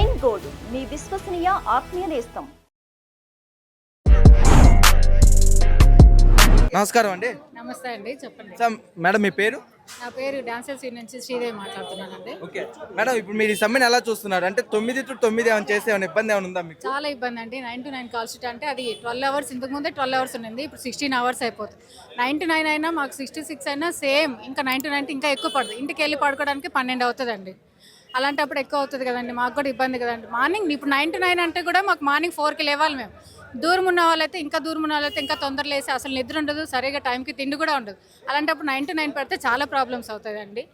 ఎన్ gold మీ విశ్వసనీయ ఆత్మీయ నేస్తం. నమస్కారం అండి. నమస్తే అండి చెప్పండి. సార్ మేడం మీ పేరు? నా పేరు డాన్సర్ సీన్ నుంచి శ్రీదేవి మాట్లాడుతున్నానండి. ఓకే. మేడం ఇప్పుడు మీరు ఈ సమ్మెను ఎలా చూస్తున్నారు? అంటే తొమ్మిది టు తొమ్మిది ఏమైనా చేస్తే ఏమైనా ఇబ్బంది ఏమైనా ఉందా మీకు? చాలా ఇబ్బంది అండి. Nine to nine call sheet అంటే అది ట్వెల్వ్ అవర్స్ ఇంతకు ముందే ట్వెల్వ్ అవర్స్ ఉంది ఇప్పుడు సిక్స్టీన్ అవర్స్ అయిపోతుంది. నైన్ టు నైన్ అయినా మాకు సిక్స్టీ సిక్స్ అయినా సేమ్ ఇంకా నైన్ టు నైన్ ఇంకా ఎక్కువ పడుతుంది ఇంటికి వెళ్ళి పడుకోవడానికి పన్నెండు అవుతుందండి. అలాంటప్పుడు ఎక్కువ అవుతుంది కదండి మాకు కూడా ఇబ్బంది కదండి. మార్నింగ్ ఇప్పుడు నైన్ టు నైన్ అంటే కూడా మాకు మార్నింగ్ ఫోర్కి లేవాలి మేము. దూరం ఉన్న వాళ్ళైతే ఇంకా దూరం ఉన్న వాళ్ళైతే ఇంకా తొందర లేసి అసలు నిద్ర ఉండదు సరిగా టైంకి తిండి కూడా ఉండదు. అలాంటప్పుడు నైన్ టు నైన్ పెడితే చాలా ప్రాబ్లమ్స్ అవుతాయండి.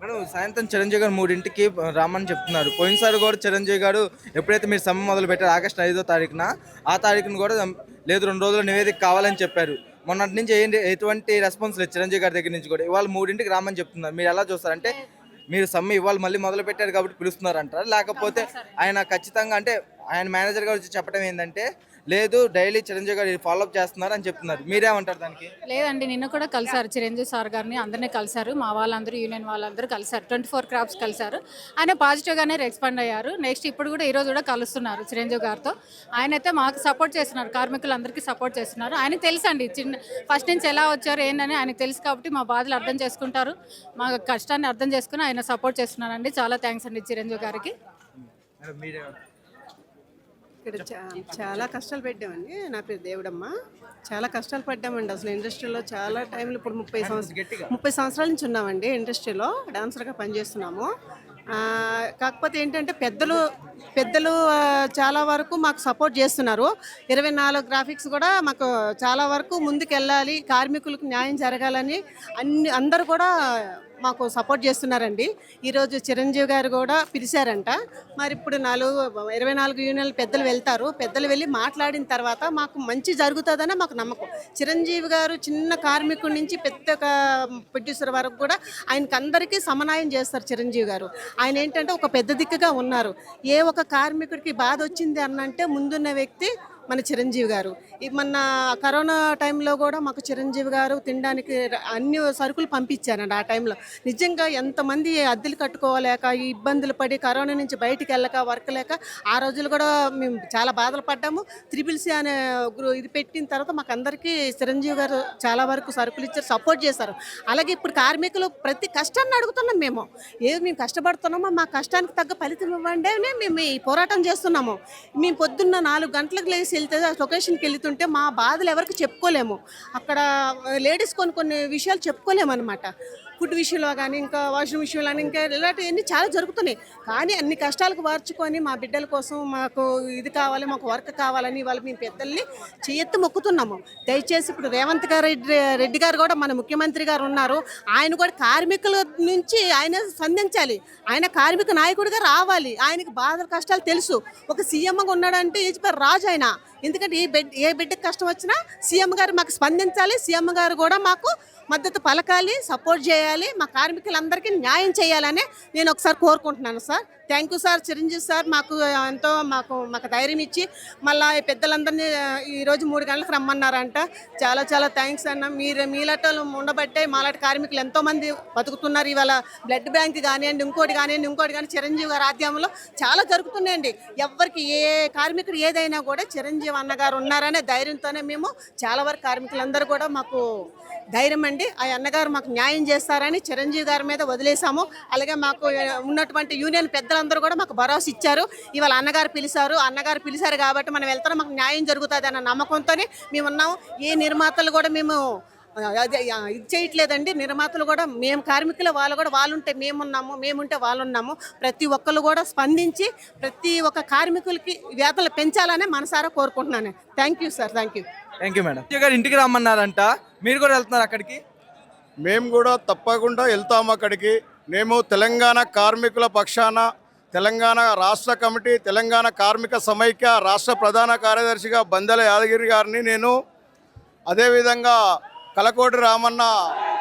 మేడం సాయంత్రం చిరంజీవి గారు మూడింటికి రామని చెప్తున్నారు. పోయినసారి కూడా చిరంజీవి గారు ఎప్పుడైతే మీరు సమ్మె మొదలు పెట్టారు ఆగస్టు ఐదో తారీఖున ఆ తారీఖున కూడా లేదు రెండు రోజుల నివేదిక కావాలని చెప్పారు. మొన్నటి నుంచి ఏంటి ఎటువంటి రెస్పాన్స్ లేదు చిరంజీవి గారి దగ్గర నుంచి కూడా. ఇవాళ మూడింటికి రామని చెప్తున్నారు. మీరు ఎలా చూస్తారంటే మీరు సమ్మె ఇవాళ మళ్ళీ మొదలు పెట్టారు కాబట్టి పిలుస్తున్నారు అంటారా లేకపోతే ఆయన ఖచ్చితంగా అంటే ఆయన మేనేజర్ గారు చెప్పడం ఏంటంటే లేదు డైలీ చిరంజీవి గారు ఫాలోఅప్ చేస్తున్నారు అని చెప్తున్నారు. మీరేమంటారు దానికి? లేదండి నిన్న కూడా కలిసారు చిరంజీవి సార్ గారిని అందరినీ కలిసారు. మా వాళ్ళందరూ యూనియన్ వాళ్ళందరూ కలిసారు. ట్వంటీ ఫోర్ క్రాప్స్ కలిసారు. ఆయన పాజిటివ్గానే రెస్పాండ్ అయ్యారు. నెక్స్ట్ ఇప్పుడు కూడా ఈరోజు కూడా కలుస్తున్నారు చిరంజీవి గారితో. ఆయన అయితే మాకు సపోర్ట్ చేస్తున్నారు కార్మికులందరికీ సపోర్ట్ చేస్తున్నారు. ఆయనకి తెలుసు అండి చిన్న ఫస్ట్ నుంచి ఎలా వచ్చారు ఏంటని ఆయనకు తెలుసు కాబట్టి మా బాధలు అర్థం చేసుకుంటారు. మా కష్టాన్ని అర్థం చేసుకుని ఆయన సపోర్ట్ చేస్తున్నారండి. చాలా థ్యాంక్స్ అండి చిరంజీవి గారికి. ఇక్కడ చాలా కష్టాలు పెట్టామండి. నా పేరు దేవుడమ్మ. చాలా కష్టాలు పడ్డామండి. అసలు ఇండస్ట్రీలో చాలా టైంలో ఇప్పుడు ముప్పై సంవత్సరాలు ముప్పై సంవత్సరాల నుంచి ఉన్నామండి ఇండస్ట్రీలో. డాన్సర్గా పనిచేస్తున్నాము. కాకపోతే ఏంటంటే పెద్దలు పెద్దలు చాలా వరకు మాకు సపోర్ట్ చేస్తున్నారు. ఇరవై నాలుగు గ్రాఫిక్స్ కూడా మాకు చాలా వరకు ముందుకు వెళ్ళాలి కార్మికులకు న్యాయం జరగాలని అన్ని అందరూ కూడా మాకు సపోర్ట్ చేస్తున్నారండి. ఈరోజు చిరంజీవి గారు కూడా పిలిచారంట. మరి ఇప్పుడు నాలుగు ఇరవై నాలుగు యూనియన్లు పెద్దలు వెళ్తారు. పెద్దలు వెళ్ళి మాట్లాడిన తర్వాత మాకు మంచి జరుగుతుందనే మాకు నమ్మకం. చిరంజీవి గారు చిన్న కార్మికుడి నుంచి పెద్ద ప్రొడ్యూసర్ వరకు కూడా ఆయనకి అందరికీ సమన్వయం చేస్తారు చిరంజీవి గారు. ఆయన ఏంటంటే ఒక పెద్ద దిక్కుగా ఉన్నారు. ఏ ఒక కార్మికుడికి బాధ వచ్చింది అన్నంటే ముందున్న వ్యక్తి మన చిరంజీవి గారు. మొన్న కరోనా టైంలో కూడా మాకు చిరంజీవి గారు తినడానికి అన్ని సరుకులు పంపించారండి ఆ టైంలో. నిజంగా ఎంతమంది అద్దెలు కట్టుకోలేక ఇబ్బందులు పడి కరోనా నుంచి బయటికి వెళ్ళక వర్క్ లేక ఆ రోజులు కూడా మేము చాలా బాధలు పడ్డాము. త్రిబుల్ సి అనే గ్రూ- ఇది పెట్టిన తర్వాత మాకు అందరికీ చిరంజీవి గారు చాలా వరకు సరుకులు ఇచ్చారు సపోర్ట్ చేశారు. అలాగే ఇప్పుడు కార్మికులు ప్రతి కష్టాన్ని అడుగుతున్నాం మేము. ఏది మేము కష్టపడుతున్నామో మా కష్టానికి తగ్గ ఫలితం ఇవ్వండి మేము ఈ పోరాటం చేస్తున్నాము. మేము పొద్దున్న నాలుగు గంటలకు లేచి వెళ్తే లొకేషన్కి వెళ్తుంటే మా బాధలు ఎవరికి చెప్పుకోలేము. అక్కడ లేడీస్ కొన్ని కొన్ని విషయాలు చెప్పుకోలేము అనమాట ఫుడ్ విషయంలో కానీ ఇంకా వాష్రూమ్ విషయంలో కానీ ఇంకా ఇలాంటివన్నీ చాలా జరుగుతున్నాయి. కానీ అన్ని కష్టాలకు మార్చుకొని మా బిడ్డల కోసం మాకు ఇది కావాలి మాకు వర్క్ కావాలని వాళ్ళు మేము పెద్దల్ని చేయెత్తి మొక్కుతున్నాము. దయచేసి ఇప్పుడు రేవంత్ గారు రెడ్డి రెడ్డి గారు కూడా మన ముఖ్యమంత్రి గారు ఉన్నారు. ఆయన కూడా కార్మికుల నుంచి ఆయన స్పందించాలి. ఆయన కార్మిక నాయకుడిగా రావాలి. ఆయనకి బాధ కష్టాలు తెలుసు. ఒక సీఎంగా ఉన్నాడంటే ఈజ్ పర్ రాజు ఆయన. ఎందుకంటే ఏ బిడ్డ ఏ బిడ్డకి కష్టం వచ్చినా సీఎం గారు మాకు స్పందించాలి సీఎం గారు కూడా మాకు మద్దతు పలకాలి సపోర్ట్ చేయాలి మా కార్మికులందరికీ న్యాయం చేయాలని నేను ఒకసారి కోరుకుంటున్నాను sir. Thank you sir Chiranjeevi sir మాకు ఎంతో మాకు మాకు ధైర్యం ఇచ్చి మళ్ళీ ఈ పెద్దలందరినీ ఈరోజు మూడు గంటలకు రమ్మన్నారంట. చాలా చాలా థ్యాంక్స్ అన్న. మీరు మీలాటలు ఉండబట్టే మాలాటి కార్మికులు ఎంతోమంది బతుకుతున్నారు. ఇవాళ బ్లడ్ బ్యాంక్ కానివ్వండి ఇంకోటి కానివ్వండి ఇంకోటి కానీ చిరంజీవి గారి ఆధ్యంలో చాలా జరుగుతున్నాయండి. ఎవరికి ఏ కార్మికుడు ఏదైనా కూడా చిరంజీవి అన్నగారు ఉన్నారనే ధైర్యంతోనే మేము చాలా వరకు కార్మికులందరూ కూడా మాకు ధైర్యం అండి. ఆ అన్నగారు మాకు న్యాయం చేస్తారని చిరంజీవి గారి మీద వదిలేసాము. అలాగే మాకు ఉన్నటువంటి యూనియన్ పెద్దలందరూ కూడా మాకు భరోసా ఇచ్చారు. ఇవాళ అన్నగారు పిలిచారు. అన్నగారు పిలిచారు కాబట్టి మనం వెళ్తాం. మాకు న్యాయం జరుగుతుంది అన్న నమ్మకంతోనే మేము ఉన్నాము ఏ నిర్మాతలు కూడా మేము ఇది చేయట్లేదండి. నిర్మాతలు కూడా మేము కార్మికులు వాళ్ళు కూడా వాళ్ళు ఉంటే మేమున్నాము మేముంటే వాళ్ళు ఉన్నాము ప్రతి ఒక్కరు కూడా స్పందించి ప్రతి ఒక్క కార్మికులకి వేతలు పెంచాలనే మనసారా కోరుకుంటున్నాను. Thank you sir thank you thank you madam గారు ఇంటికి రమ్మన్నారంట. మీరు కూడా వెళ్తున్నారు అక్కడికి? మేము కూడా తప్పకుండా వెళ్తాం అక్కడికి. మేము తెలంగాణ కార్మికుల పక్షాన తెలంగాణ రాష్ట్ర కమిటీ తెలంగాణ కార్మిక సమైక్య రాష్ట్ర ప్రధాన కార్యదర్శిగా బందెల యాదగిరి గారిని నేను అదేవిధంగా కలకోటి రామన్న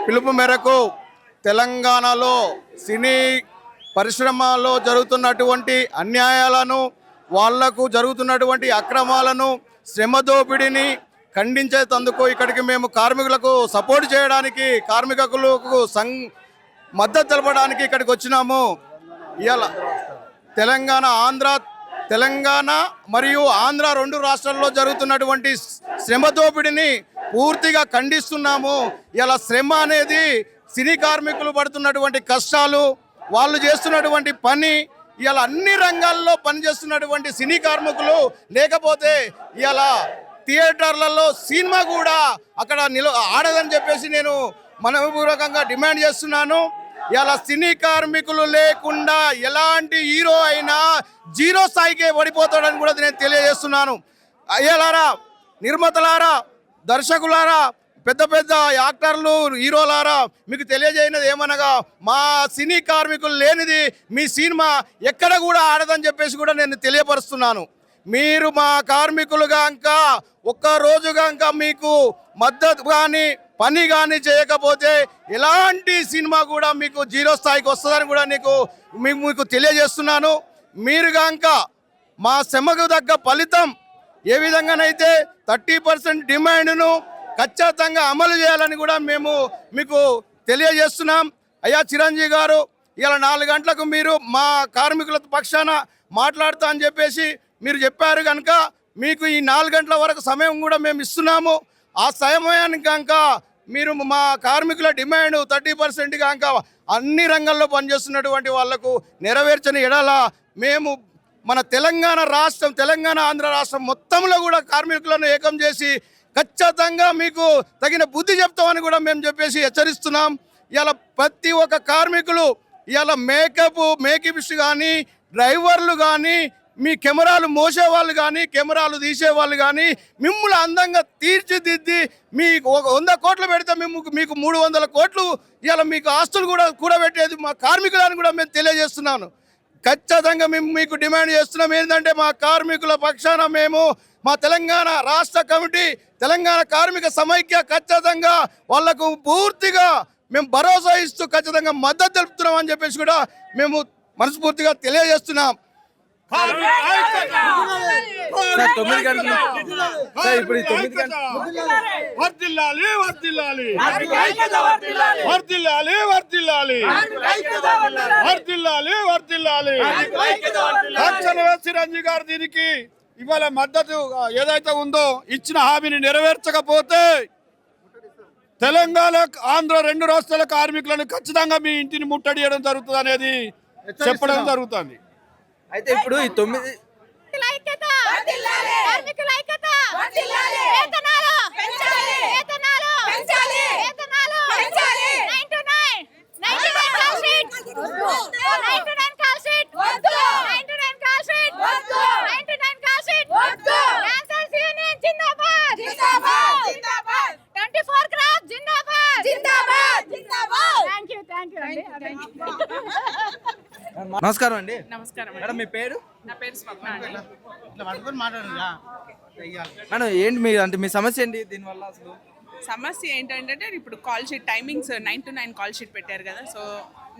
పిలుపు మేరకు తెలంగాణలో సినీ పరిశ్రమలో జరుగుతున్నటువంటి అన్యాయాలను వాళ్ళకు జరుగుతున్నటువంటి అక్రమాలను శ్రమ దోపిడీని ఖండించేందుకు ఇక్కడికి మేము కార్మికులకు సపోర్ట్ చేయడానికి కార్మికులకు సం మద్దతు తెలపడానికి ఇక్కడికి వచ్చినాము. ఇవాళ తెలంగాణ ఆంధ్ర తెలంగాణ మరియు ఆంధ్ర రెండు రాష్ట్రాల్లో జరుగుతున్నటువంటి శ్రమ దోపిడిని పూర్తిగా ఖండిస్తున్నాము. ఇలా శ్రమ అనేది సినీ కార్మికులు పడుతున్నటువంటి కష్టాలు వాళ్ళు చేస్తున్నటువంటి పని ఇలా అన్ని రంగాల్లో పనిచేస్తున్నటువంటి సినీ కార్మికులు లేకపోతే ఇలా థియేటర్లలో సినిమా కూడా అక్కడ నిల ఆడదని చెప్పేసి నేను మనపూర్వకంగా డిమాండ్ చేస్తున్నాను. ఇలా సినీ కార్మికులు లేకుండా ఎలాంటి హీరో అయినా జీరో స్థాయికే పడిపోతాడని కూడా నేను తెలియజేస్తున్నాను. అయ్యలారా నిర్మాతలారా దర్శకులారా పెద్ద పెద్ద యాక్టర్లు హీరోలారా మీకు తెలియజేయనది ఏమనగా మా సినీ కార్మికులు లేనిది మీ సినిమా ఎక్కడ కూడా ఆడదని చెప్పేసి కూడా నేను తెలియపరుస్తున్నాను. మీరు మా కార్మికులుగా ఇంకా ఒక్క రోజుగా ఇంకా మీకు మద్దతు కానీ పని కానీ చేయకపోతే ఎలాంటి సినిమా కూడా మీకు జీరో స్థాయికి వస్తుందని కూడా నీకు మీకు మీకు తెలియజేస్తున్నాను. మీరు కనుక మా శ్రమకు తగ్గ ఫలితం ఏ విధంగానైతే థర్టీ పర్సెంట్ డిమాండ్ను ఖచ్చితంగా అమలు చేయాలని కూడా మేము మీకు తెలియజేస్తున్నాం. అయ్యా చిరంజీవి గారు ఇలా నాలుగు గంటలకు మీరు మా కార్మికుల పక్షాన మాట్లాడుతా అని చెప్పేసి మీరు చెప్పారు కనుక మీకు ఈ నాలుగు గంటల వరకు సమయం కూడా మేము ఇస్తున్నాము. ఆ సమయానికి కనుక మీరు మా కార్మికుల డిమాండ్ థర్టీ పర్సెంట్ ఇంకా అన్ని రంగాల్లో పనిచేస్తున్నటువంటి వాళ్ళకు నెరవేర్చని ఎడల మేము మన తెలంగాణ రాష్ట్రం తెలంగాణ ఆంధ్ర రాష్ట్రం మొత్తంలో కూడా కార్మికులను ఏకం చేసి ఖచ్చితంగా మీకు తగిన బుద్ధి చెప్తామని కూడా మేము చెప్పేసి హెచ్చరిస్తున్నాం. ఇలా ప్రతి ఒక్క కార్మికులు ఇలా మేకప్ మేకపిస్ట్ కానీ డ్రైవర్లు కానీ మీ కెమెరాలు మోసేవాళ్ళు కానీ కెమెరాలు తీసేవాళ్ళు కానీ మిమ్మల్ని అందంగా తీర్చిదిద్ది మీకు ఒక వంద కోట్లు పెడితే మేము మీకు మూడు వందల కోట్లు ఇలా మీకు ఆస్తులు కూడా కూడబెట్టేది మా కార్మికులని కూడా మేము తెలియజేస్తున్నాను. ఖచ్చితంగా మేము మీకు డిమాండ్ చేస్తున్నాం. ఏంటంటే మా కార్మికుల పక్షాన మేము మా తెలంగాణ రాష్ట్ర కమిటీ తెలంగాణ కార్మిక సమైక్య ఖచ్చితంగా వాళ్ళకు పూర్తిగా మేము భరోసా ఇస్తూ ఖచ్చితంగా మద్దతు తెలుపుతున్నాం అని చెప్పేసి కూడా మేము మనస్ఫూర్తిగా తెలియజేస్తున్నాం. సార్ తొమ్మిది గంటలు సార్ ఇప్పుడు ఈ తొమ్మిది గంటలు వర్దిల్లాలి వర్దిల్లాలి వర్దిల్లాలి వర్దిల్లాలి వర్దిల్లాలి వర్దిల్లాలి తక్షణమే చిరంజీవి గారు దీనికి ఇవాళ మద్దతు ఏదైతే ఉందో ఇచ్చిన హామీని నెరవేర్చకపోతే తెలంగాణ ఆంధ్ర రెండు రాష్ట్రాల కార్మికులను ఖచ్చితంగా మీ ఇంటిని ముట్టడియడం జరుగుతుంది అనేది చెప్పడం జరుగుతుంది అయితే ఇప్పుడు ఈ తొమ్మిది కార్మికుల ఐక్యత కార్మికుల ఐక్యత వేతనాలు వేతనాలు వేతనాలు nine to nine nine to nine call sheet nine to nine call sheet nine to nine call sheet nine to nine call sheet dancers union జిందాబాద్ జిందాబాద్ జిందాబాద్ 24 క్రాఫ్ట్ జిందాబాద్ జిందాబాద్ జిందాబాద్ థాంక్యూ థాంక్యూ అండి నమస్కారం అండి. నమస్కారం మేడం మీ పేరు? నా పేరు స్వప్న అండి. మేడం ఏంటి మీ అంటే మీ సమస్య ఏంటి దీనివల్ల అసలు? సమస్య ఏంటంటే ఇప్పుడు call sheet timings nine to nine call sheet పెట్టారు కదా సో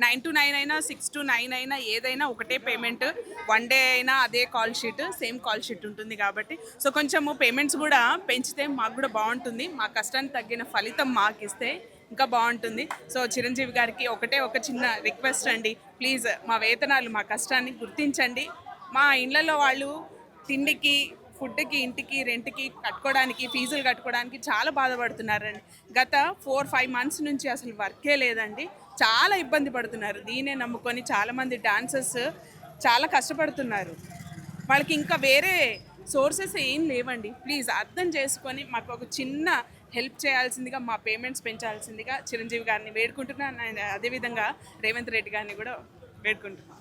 నైన్ టు నైన్ అయినా సిక్స్ టు నైన్ అయినా ఏదైనా ఒకటే పేమెంట్ వన్ డే అయినా అదే call sheet same call sheet ఉంటుంది కాబట్టి. సో కొంచెము పేమెంట్స్ కూడా పెంచితే మాకు కూడా బాగుంటుంది. మా కష్టానికి తగ్గిన ఫలితం మాకు ఇస్తే ఇంకా బాగుంటుంది. సో చిరంజీవి గారికి ఒకటే ఒక చిన్న రిక్వెస్ట్ అండి. ప్లీజ్ మా వేతనాలు మా కష్టాన్ని గుర్తించండి. మా ఇళ్ళలో వాళ్ళు తిండికి ఫుడ్కి ఇంటికి రెంట్కి కట్టుకోవడానికి ఫీజులు కట్టుకోవడానికి చాలా బాధపడుతున్నారండి. గత ఫోర్ ఫైవ్ మంత్స్ నుంచి అసలు వర్కే లేదండి. చాలా ఇబ్బంది పడుతున్నారు. దీనే నమ్ముకొని చాలామంది డాన్సర్స్ చాలా కష్టపడుతున్నారు. వాళ్ళకి ఇంకా వేరే సోర్సెస్ ఏం లేవండి. ప్లీజ్ అర్థం చేసుకొని మాకు ఒక చిన్న హెల్ప్ చేయాల్సిందిగా మా పేమెంట్స్ పెంచాల్సిందిగా చిరంజీవి గారిని వేడుకుంటున్నాను. అదేవిధంగా రేవంత్ రెడ్డి గారిని కూడా వేడుకుంటున్నాను.